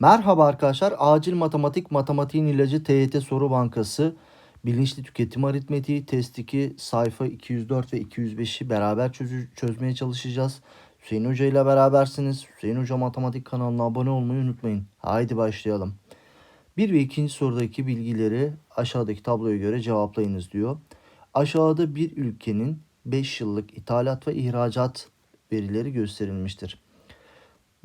Merhaba arkadaşlar. Acil Matematik Matematiğin ilacı TYT Soru Bankası Bilinçli Tüketim Aritmetiği test 2 sayfa 204 ve 205'i beraber çözü- çözmeye çalışacağız. Hüseyin Hoca ile berabersiniz. Hüseyin Hoca Matematik kanalına abone olmayı unutmayın. Haydi başlayalım. Bir ve ikinci sorudaki bilgileri aşağıdaki tabloya göre cevaplayınız diyor. Aşağıda bir ülkenin 5 yıllık ithalat ve ihracat verileri gösterilmiştir.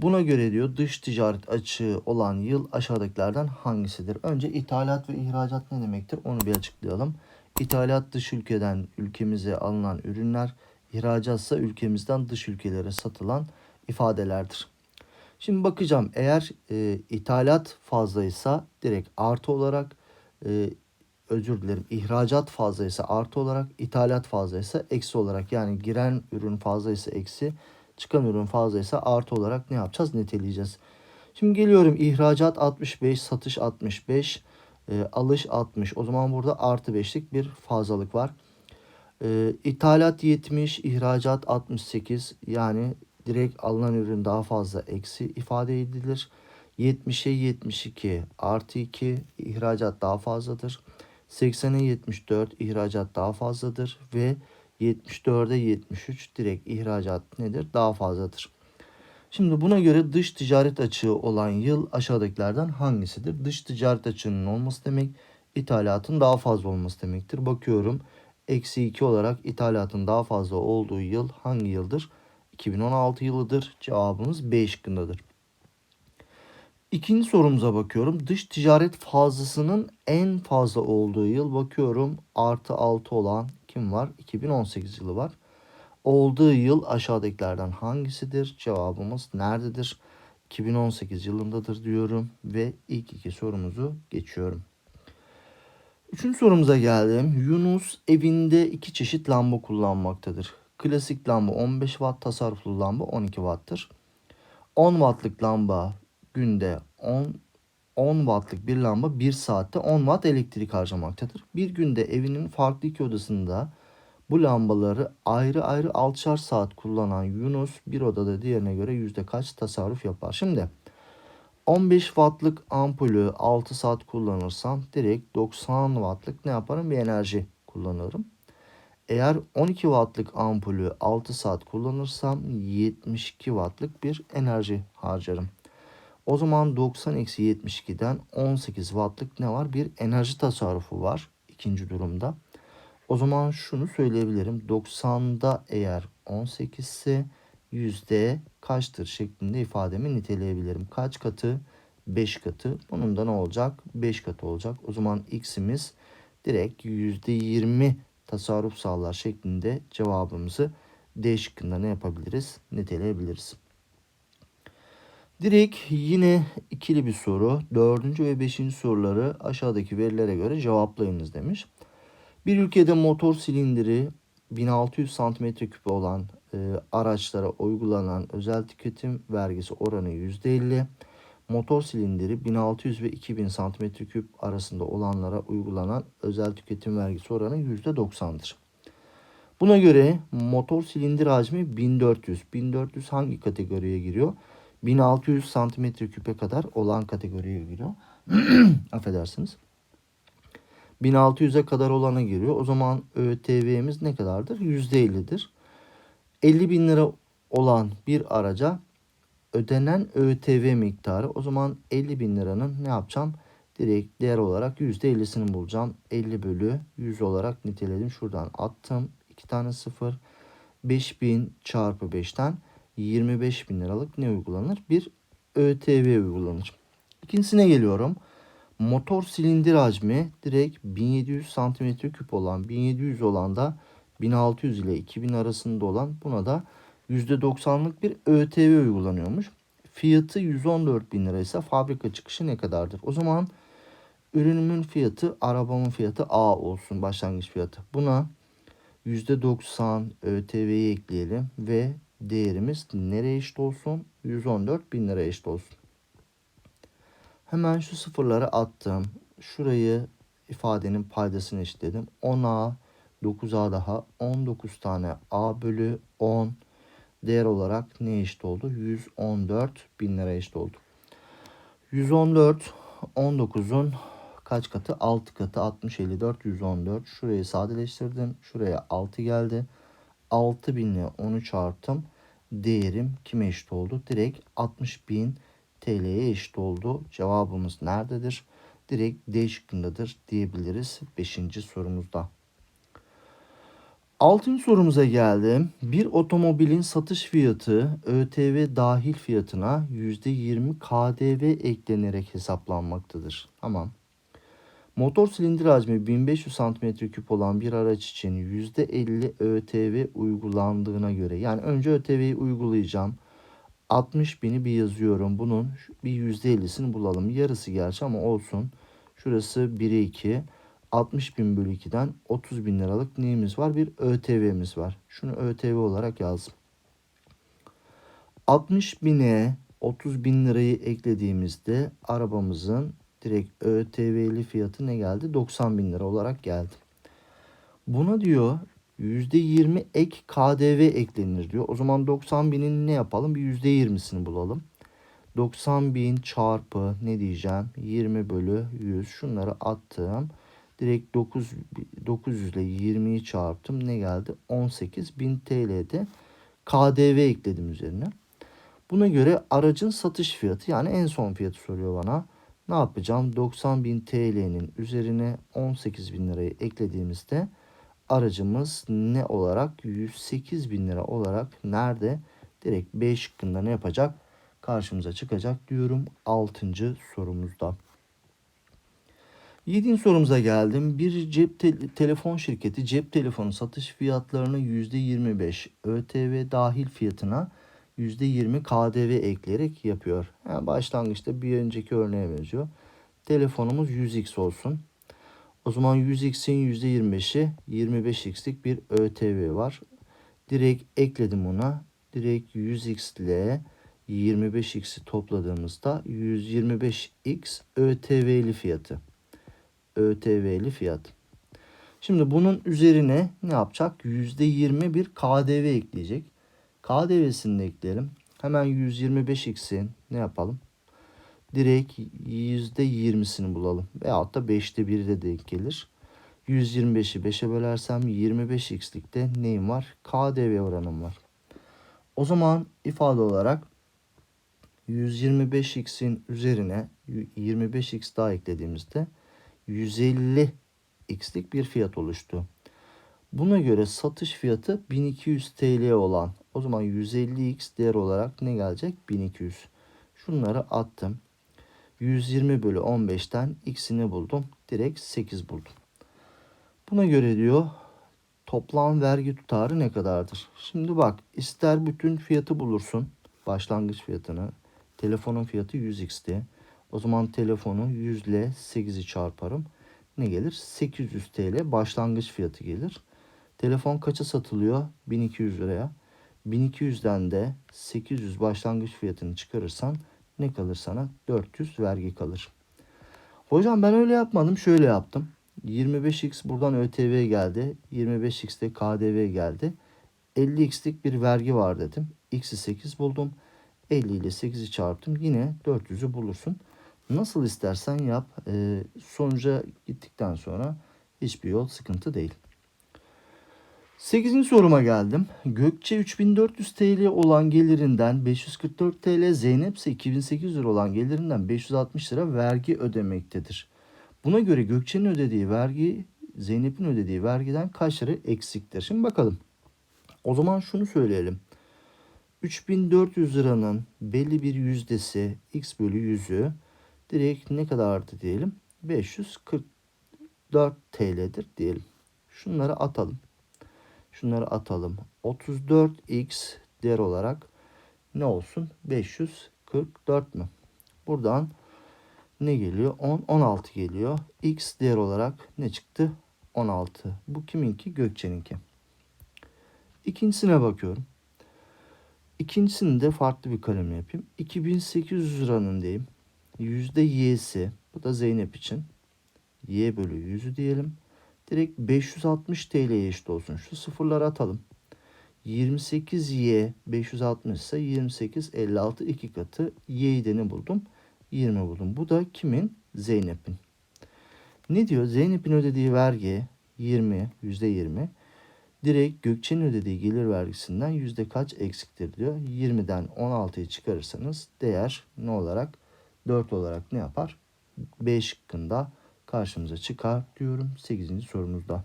Buna göre diyor dış ticaret açığı olan yıl aşağıdakilerden hangisidir? Önce ithalat ve ihracat ne demektir? Onu bir açıklayalım. İthalat dış ülkeden ülkemize alınan ürünler, ihracatsa ülkemizden dış ülkelere satılan ifadelerdir. Şimdi bakacağım eğer e, ithalat fazlaysa direkt artı olarak e, özür dilerim ihracat fazlaysa artı olarak ithalat fazlaysa eksi olarak yani giren ürün fazlaysa eksi çıkan ürün fazlaysa artı olarak ne yapacağız niteleyeceğiz. Şimdi geliyorum ihracat 65 satış 65 e, alış 60 o zaman burada artı 5'lik bir fazlalık var. E, ithalat 70 ihracat 68 yani direkt alınan ürün daha fazla eksi ifade edilir. 70'e 72 artı 2 ihracat daha fazladır. 80'e 74 ihracat daha fazladır ve 74'e 73 direkt ihracat nedir? Daha fazladır. Şimdi buna göre dış ticaret açığı olan yıl aşağıdakilerden hangisidir? Dış ticaret açığının olması demek ithalatın daha fazla olması demektir. Bakıyorum eksi 2 olarak ithalatın daha fazla olduğu yıl hangi yıldır? 2016 yılıdır. Cevabımız B şıkkındadır. İkinci sorumuza bakıyorum. Dış ticaret fazlasının en fazla olduğu yıl bakıyorum. Artı 6 olan kim var? 2018 yılı var. Olduğu yıl aşağıdakilerden hangisidir? Cevabımız nerededir? 2018 yılındadır diyorum ve ilk iki sorumuzu geçiyorum. Üçüncü sorumuza geldim. Yunus evinde iki çeşit lamba kullanmaktadır. Klasik lamba 15 watt, tasarruflu lamba 12 watt'tır. 10 wattlık lamba günde 10 10 wattlık bir lamba 1 saatte 10 watt elektrik harcamaktadır. Bir günde evinin farklı iki odasında bu lambaları ayrı ayrı 6'şar saat kullanan Yunus bir odada diğerine göre yüzde kaç tasarruf yapar? Şimdi 15 wattlık ampulü 6 saat kullanırsam direkt 90 wattlık ne yaparım? Bir enerji kullanırım. Eğer 12 wattlık ampulü 6 saat kullanırsam 72 wattlık bir enerji harcarım. O zaman 90 eksi 72'den 18 wattlık ne var? Bir enerji tasarrufu var ikinci durumda. O zaman şunu söyleyebilirim. 90'da eğer 18 ise yüzde kaçtır şeklinde ifademi niteleyebilirim. Kaç katı? 5 katı. Bunun da ne olacak? 5 katı olacak. O zaman x'imiz direkt yüzde 20 tasarruf sağlar şeklinde cevabımızı D şıkkında ne yapabiliriz? Niteleyebiliriz. Direkt yine ikili bir soru. Dördüncü ve beşinci soruları aşağıdaki verilere göre cevaplayınız demiş. Bir ülkede motor silindiri 1600 cm3 olan e, araçlara uygulanan özel tüketim vergisi oranı %50. Motor silindiri 1600 ve 2000 cm3 arasında olanlara uygulanan özel tüketim vergisi oranı %90'dır. Buna göre motor silindir hacmi 1400. 1400 hangi kategoriye giriyor? 1600 santimetre küpe kadar olan kategoriye giriyor. Affedersiniz. 1600'e kadar olana giriyor. O zaman ÖTV'miz ne kadardır? %50'dir. 50 bin lira olan bir araca ödenen ÖTV miktarı o zaman 50 bin liranın ne yapacağım? Direkt değer olarak %50'sini bulacağım. 50 bölü 100 olarak niteledim. Şuradan attım. 2 tane 0. 5000 çarpı 5'ten 25 bin liralık ne uygulanır? Bir ÖTV uygulanır. İkincisine geliyorum. Motor silindir hacmi direkt 1700 santimetre küp olan 1700 olan da 1600 ile 2000 arasında olan buna da %90'lık bir ÖTV uygulanıyormuş. Fiyatı 114 bin lira ise fabrika çıkışı ne kadardır? O zaman ürünümün fiyatı arabamın fiyatı A olsun başlangıç fiyatı. Buna %90 ÖTV'yi ekleyelim ve değerimiz nereye eşit olsun? 114 bin lira eşit olsun. Hemen şu sıfırları attım. Şurayı ifadenin paydasını eşitledim. 10A 9A daha 19 tane A bölü 10 değer olarak ne eşit oldu? 114 bin lira eşit oldu. 114 19'un kaç katı? 6 katı 60 54 114. Şurayı sadeleştirdim. Şuraya 6 geldi. 6000 ile 10'u çarptım. Değerim kime eşit oldu? Direkt 60.000 TL'ye eşit oldu. Cevabımız nerededir? Direkt D şıkkındadır diyebiliriz 5. sorumuzda. Altıncı sorumuza geldim. Bir otomobilin satış fiyatı ÖTV dahil fiyatına %20 KDV eklenerek hesaplanmaktadır. Tamam. Motor silindir hacmi 1500 cm3 olan bir araç için %50 ÖTV uygulandığına göre yani önce ÖTV'yi uygulayacağım. 60 bini bir yazıyorum. Bunun bir %50'sini bulalım. Yarısı gerçi ama olsun. Şurası 1'e 2. 60 bin bölü 2'den 30 bin liralık neyimiz var? Bir ÖTV'miz var. Şunu ÖTV olarak yazdım. 60 bine 30 bin lirayı eklediğimizde arabamızın direkt ÖTV'li fiyatı ne geldi? 90 bin lira olarak geldi. Buna diyor %20 ek KDV eklenir diyor. O zaman 90 binin ne yapalım? Bir %20'sini bulalım. 90 bin çarpı ne diyeceğim? 20 bölü 100. Şunları attım. Direkt 9, 900 ile 20'yi çarptım. Ne geldi? 18 bin TL'de KDV ekledim üzerine. Buna göre aracın satış fiyatı yani en son fiyatı soruyor bana. Ne yapacağım? 90 bin TL'nin üzerine 18 bin lirayı eklediğimizde aracımız ne olarak 108 bin lira olarak nerede? Direkt B şıkkında ne yapacak? Karşımıza çıkacak diyorum 6. sorumuzda. 7. sorumuza geldim. Bir cep te- telefon şirketi cep telefonu satış fiyatlarını %25 ÖTV dahil fiyatına %20 KDV ekleyerek yapıyor. Yani başlangıçta bir önceki örneğe benziyor. Telefonumuz 100x olsun. O zaman 100x'in %25'i 25x'lik bir ÖTV var. Direkt ekledim ona. Direkt 100x ile 25x'i topladığımızda 125x ÖTV'li fiyatı. ÖTV'li fiyat. Şimdi bunun üzerine ne yapacak? %20 bir KDV ekleyecek. KDV'sini de ekleyelim. Hemen 125x'in ne yapalım? Direkt %20'sini bulalım. Veyahut da 5'te 1'i de denk gelir. 125'i 5'e bölersem 25x'likte neyim var? KDV oranım var. O zaman ifade olarak 125x'in üzerine 25x daha eklediğimizde 150x'lik bir fiyat oluştu. Buna göre satış fiyatı 1200 TL olan o zaman 150x değer olarak ne gelecek? 1200. Şunları attım. 120 bölü 15'ten x'ini buldum. Direkt 8 buldum. Buna göre diyor toplam vergi tutarı ne kadardır? Şimdi bak ister bütün fiyatı bulursun. Başlangıç fiyatını. Telefonun fiyatı 100x'ti. O zaman telefonu 100 ile 8'i çarparım. Ne gelir? 800 TL başlangıç fiyatı gelir. Telefon kaça satılıyor? 1200 liraya. 1200'den de 800 başlangıç fiyatını çıkarırsan ne kalır sana? 400 vergi kalır. Hocam ben öyle yapmadım. Şöyle yaptım. 25x buradan ÖTV geldi. 25x'te KDV geldi. 50x'lik bir vergi var dedim. X'i 8 buldum. 50 ile 8'i çarptım. Yine 400'ü bulursun. Nasıl istersen yap. E, sonuca gittikten sonra hiçbir yol sıkıntı değil. 8. soruma geldim. Gökçe 3400 TL olan gelirinden 544 TL, Zeynep ise 2800 lira olan gelirinden 560 lira vergi ödemektedir. Buna göre Gökçe'nin ödediği vergi Zeynep'in ödediği vergiden kaç lira eksiktir? Şimdi bakalım. O zaman şunu söyleyelim. 3400 liranın belli bir yüzdesi x bölü 100'ü direkt ne kadardı diyelim? 544 TL'dir diyelim. Şunları atalım. Şunları atalım. 34x değer olarak ne olsun? 544 mü? Buradan ne geliyor? 10, 16 geliyor. X değer olarak ne çıktı? 16. Bu kiminki? Gökçe'ninki. İkincisine bakıyorum. İkincisini de farklı bir kalem yapayım. 2800 liranın diyeyim. Yüzde y'si. Bu da Zeynep için. Y bölü 100'ü diyelim. Direkt 560 TL'ye eşit olsun. Şu sıfırları atalım. 28y 560 ise 28 56 iki katı y'yi de ne buldum? 20 buldum. Bu da kimin? Zeynep'in. Ne diyor? Zeynep'in ödediği vergi 20, yüzde 20. Direkt Gökçe'nin ödediği gelir vergisinden yüzde kaç eksiktir diyor. 20'den 16'yı çıkarırsanız değer ne olarak? 4 olarak ne yapar? B şıkkında karşımıza çıkar diyorum 8. sorumuzda.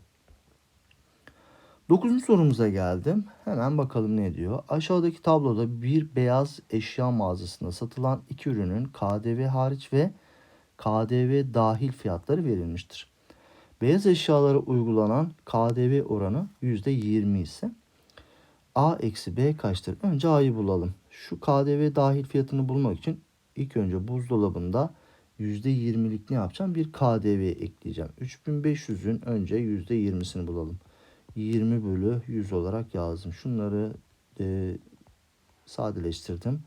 9. sorumuza geldim. Hemen bakalım ne diyor. Aşağıdaki tabloda bir beyaz eşya mağazasında satılan iki ürünün KDV hariç ve KDV dahil fiyatları verilmiştir. Beyaz eşyalara uygulanan KDV oranı %20 ise A eksi B kaçtır? Önce A'yı bulalım. Şu KDV dahil fiyatını bulmak için ilk önce buzdolabında %20'lik ne yapacağım? Bir KDV ekleyeceğim. 3500'ün önce %20'sini bulalım. 20 bölü 100 olarak yazdım. Şunları e, sadeleştirdim.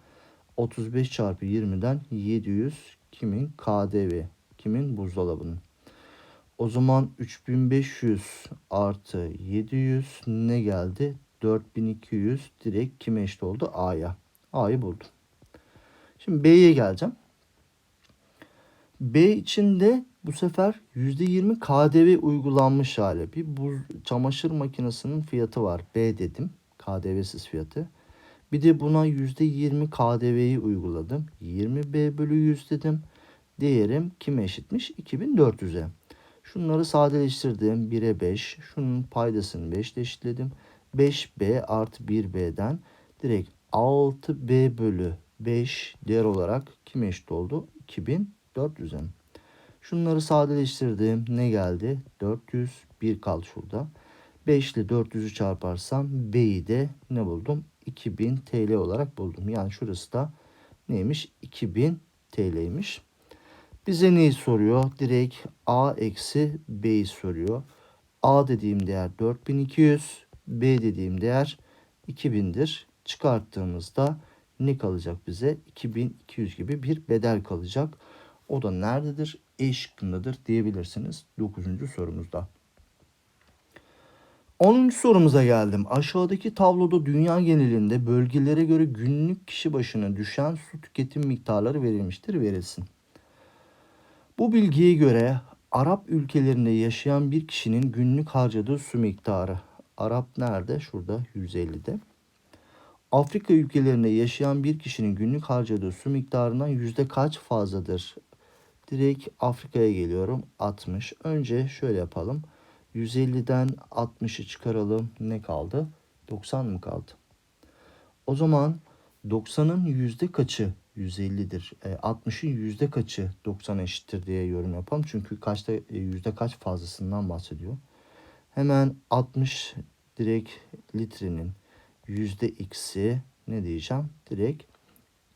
35 çarpı 20'den 700 kimin? KDV. Kimin? Buzdolabının. O zaman 3500 artı 700 ne geldi? 4200 direkt kime eşit oldu? A'ya. A'yı buldum. Şimdi B'ye geleceğim. B için de bu sefer %20 KDV uygulanmış hali. Bir buz çamaşır makinesinin fiyatı var. B dedim. KDV'siz fiyatı. Bir de buna %20 KDV'yi uyguladım. 20B bölü 100 dedim. Değerim kime eşitmiş? 2400'e. Şunları sadeleştirdim. 1'e 5. Şunun paydasını 5 ile eşitledim. 5B artı 1B'den direkt 6B bölü 5 değer olarak kime eşit oldu? 2400'e. Şunları sadeleştirdim. Ne geldi? 400. 1 kaldı şurada. 5 ile 400'ü çarparsam B'yi de ne buldum? 2000 TL olarak buldum. Yani şurası da neymiş? 2000 TL'ymiş. Bize neyi soruyor? Direkt A eksi B'yi soruyor. A dediğim değer 4200. B dediğim değer 2000'dir. Çıkarttığımızda ne kalacak bize? 2200 gibi bir bedel kalacak. O da nerededir? E şıkkındadır diyebilirsiniz 9. sorumuzda. 10. sorumuza geldim. Aşağıdaki tabloda dünya genelinde bölgelere göre günlük kişi başına düşen su tüketim miktarları verilmiştir. Verilsin. Bu bilgiye göre Arap ülkelerinde yaşayan bir kişinin günlük harcadığı su miktarı. Arap nerede? Şurada 150'de. Afrika ülkelerinde yaşayan bir kişinin günlük harcadığı su miktarından yüzde kaç fazladır? Direkt Afrika'ya geliyorum. 60. Önce şöyle yapalım. 150'den 60'ı çıkaralım. Ne kaldı? 90 mı kaldı? O zaman 90'ın yüzde kaçı 150'dir? E, 60'ın yüzde kaçı 90 eşittir diye yorum yapalım. Çünkü kaçta e, yüzde kaç fazlasından bahsediyor. Hemen 60 direkt litrenin yüzde x'i ne diyeceğim? Direkt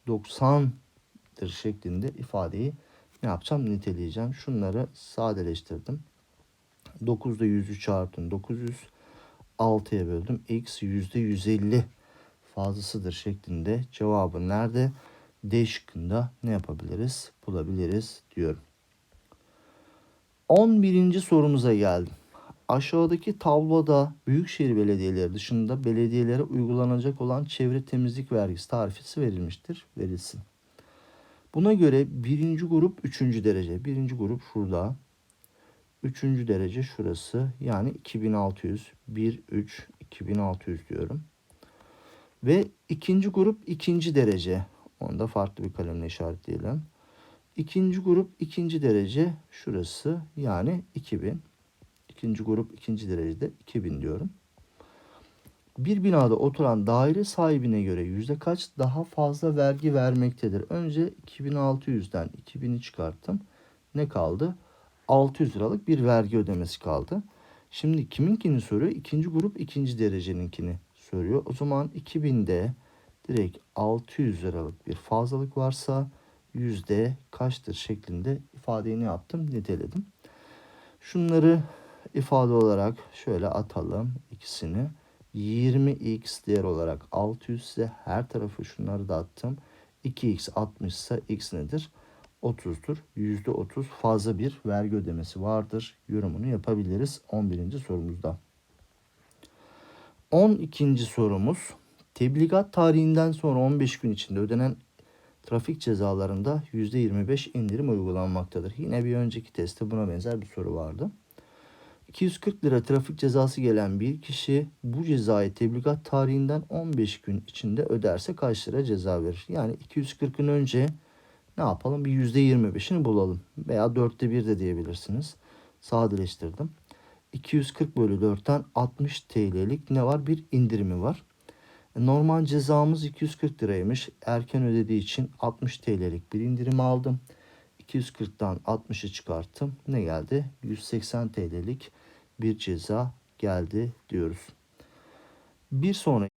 90'dır şeklinde ifadeyi ne yapacağım? Niteleyeceğim. Şunları sadeleştirdim. 9'da 100'ü çarptım. 900 6'ya böldüm. X yüzde 150 fazlasıdır şeklinde cevabı nerede? D şıkkında ne yapabiliriz? Bulabiliriz diyorum. 11. sorumuza geldim. Aşağıdaki tabloda büyükşehir belediyeleri dışında belediyelere uygulanacak olan çevre temizlik vergisi tarifesi verilmiştir. Verilsin. Buna göre birinci grup üçüncü derece. Birinci grup şurada. Üçüncü derece şurası. Yani 2600. 1, 3, 2600 diyorum. Ve ikinci grup ikinci derece. Onu da farklı bir kalemle işaretleyelim. İkinci grup ikinci derece şurası. Yani 2000. İkinci grup ikinci derecede 2000 diyorum. Bir binada oturan daire sahibine göre yüzde kaç daha fazla vergi vermektedir? Önce 2600'den 2000'i çıkarttım. Ne kaldı? 600 liralık bir vergi ödemesi kaldı. Şimdi kiminkini soruyor? İkinci grup ikinci dereceninkini soruyor. O zaman 2000'de direkt 600 liralık bir fazlalık varsa yüzde kaçtır şeklinde ifadeyi ne yaptım? Niteledim. Şunları ifade olarak şöyle atalım ikisini. 20x değer olarak 600 ise her tarafı şunları da attım. 2x 60 ise x nedir? 30'dur. %30 fazla bir vergi ödemesi vardır. Yorumunu yapabiliriz 11. sorumuzda. 12. sorumuz. Tebligat tarihinden sonra 15 gün içinde ödenen trafik cezalarında %25 indirim uygulanmaktadır. Yine bir önceki testte buna benzer bir soru vardı. 240 lira trafik cezası gelen bir kişi bu cezayı tebligat tarihinden 15 gün içinde öderse kaç lira ceza verir? Yani 240'ın önce ne yapalım? Bir %25'ini bulalım. Veya dörtte bir de diyebilirsiniz. Sadeleştirdim. 240 bölü 4'ten 60 TL'lik ne var? Bir indirimi var. Normal cezamız 240 liraymış. Erken ödediği için 60 TL'lik bir indirim aldım. 240'tan 60'ı çıkarttım. Ne geldi? 180 TL'lik bir ceza geldi diyoruz. Bir sonraki